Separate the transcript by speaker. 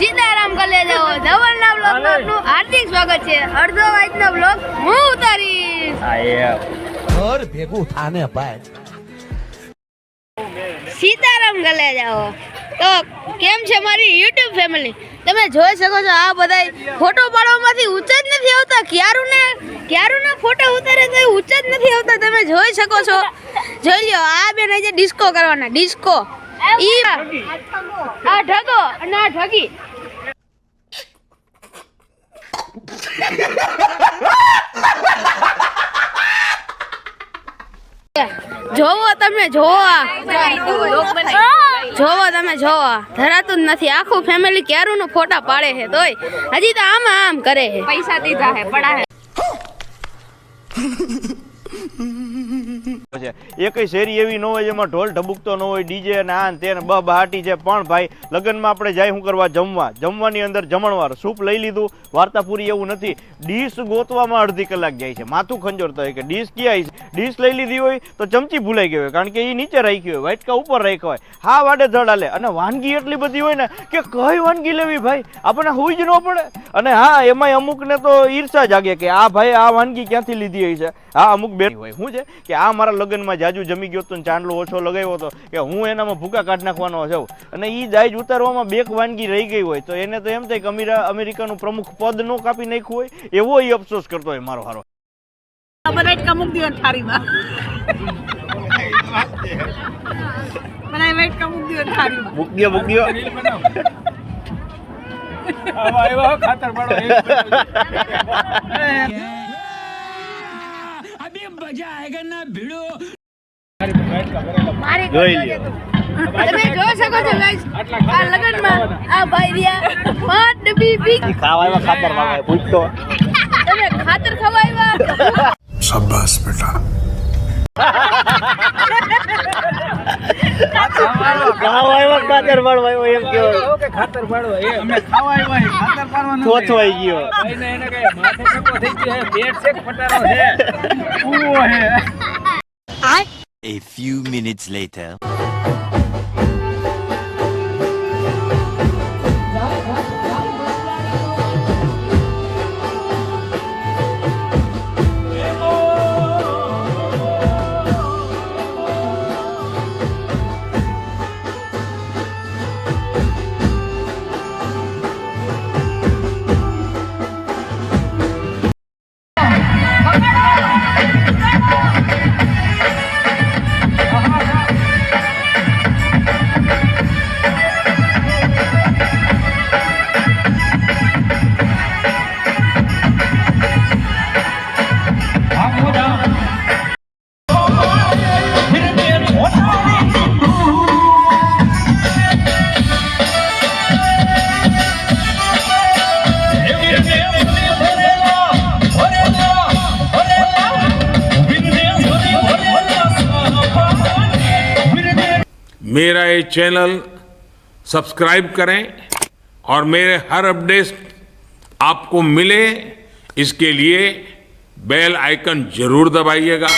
Speaker 1: સીતારામ કલે જાઓ ધવલના બ્લોગનું હાર્દિક સ્વાગત છે. અડધો વાઈટનો બ્લોગ હું ઉતારીશ.
Speaker 2: ઘર ભેગું થાને ભાઈ.
Speaker 1: સીતારામ કલે જાઓ તો કેમ છે મારી યુટ્યુબ ફેમિલી તમે જોઈ શકો છો આ બધા ફોટો પાડવામાંથી ઊંચા જ નથી આવતા. ક્યારું ને ક્યારું ના ફોટો ઉતારે તો ઊંચા જ નથી આવતા. તમે જોઈ શકો છો. જોઈ લ્યો આ બેન જે ડિસ્કો કરવાના. ડિસ્કો ઈ આ ઢગો. અને આ ઢગી જોવો તમે જોવો. જોવો તમે જોવો. ધરાતું જ નથી. આખું ફેમિલી ક્યારું નું ફોટા પાડે છે તોય. હજી તો આમ આમ કરે છે.
Speaker 3: પૈસા દીધા હે પડા હે
Speaker 4: એકય શેરી એવી ન હોય જેમાં ઢોલ ઢબુકતો ન હોય, ડીજે ને આ તે બ બહાટી છે. પણ ભાઈ, લગ્નમાં આપણે જાય શું કરવા? જમવા. જમવાની અંદર જમણવાર સૂપ લઈ લીધું. વાર્તા પૂરી એવું નથી. ડીશ ગોતવામાં અડધી કલાક જાય છે. માથું ખંજોરતા હોય કે ડીશ ક્યાં છે? ડીશ લઈ લીધી હોય તો ચમચી ભૂલાઈ ગઈ હોય, કારણ કે એ નીચે રાખી હોય, વાટકા ઉપર રાખ્યો હોય. હા, વાડે ધડાલે અને વાનગી એટલી બધી હોય ને કે કઈ વાનગી લેવી ભાઈ? આપણને હોય જ ન પડે. અને હા, એમાંય અમુકને તો ઈર્ષા જાગે કે આ ભાઈ આ વાનગી ક્યાંથી લીધી હોય છે? હા, અમુક બે હોય શું છે? કે આ મારા લગ્નમાં જાજુ જમી ગયો હતો ચાંદલો ઓછો લગાવ્યો હતો કે હું એનામાં ભૂકા કાઢ નાખવાનો છું. અને એ દાજ ઉતારવામાં બેક વાનગી રહી ગઈ હોય તો એને તો એમ થાય કે અમીરા અમેરિકાનું પ્રમુખ પદ નો કાપી નાખ્યું હોય એવો એ અફસોસ કરતો હોય મારો હારો.
Speaker 3: બનાવી
Speaker 4: જોઈ લ્યો.
Speaker 1: તમે જોઈ શકો છો guys, આ લગનમાં આ ભાઈ રહ્યા પાંચ ડબ્બી પી
Speaker 4: ખાવા એવા ખાતર માવા પૂછતો.
Speaker 1: તમે ખાતર ખવાવ્યા
Speaker 2: શાબાશ બેટા.
Speaker 4: ખાતર માવા એવો એમ કેવો
Speaker 5: કે ખાતર પાડવા એ અમે ખાવા આવ્યા ખાતર પાડવાનું
Speaker 4: ચોથવાઈ ગયો.
Speaker 5: એને એને કઈ માથે ટકો થઈ ગયો પેટ છે કે પટારો છે? કૂવો છે
Speaker 6: A few minutes later.
Speaker 7: मेरा ये चैनल सब्सक्राइब करें और मेरे हर अपडेट आपको मिले, इसके लिए बेल आइकन ज़रूर दबाइएगा।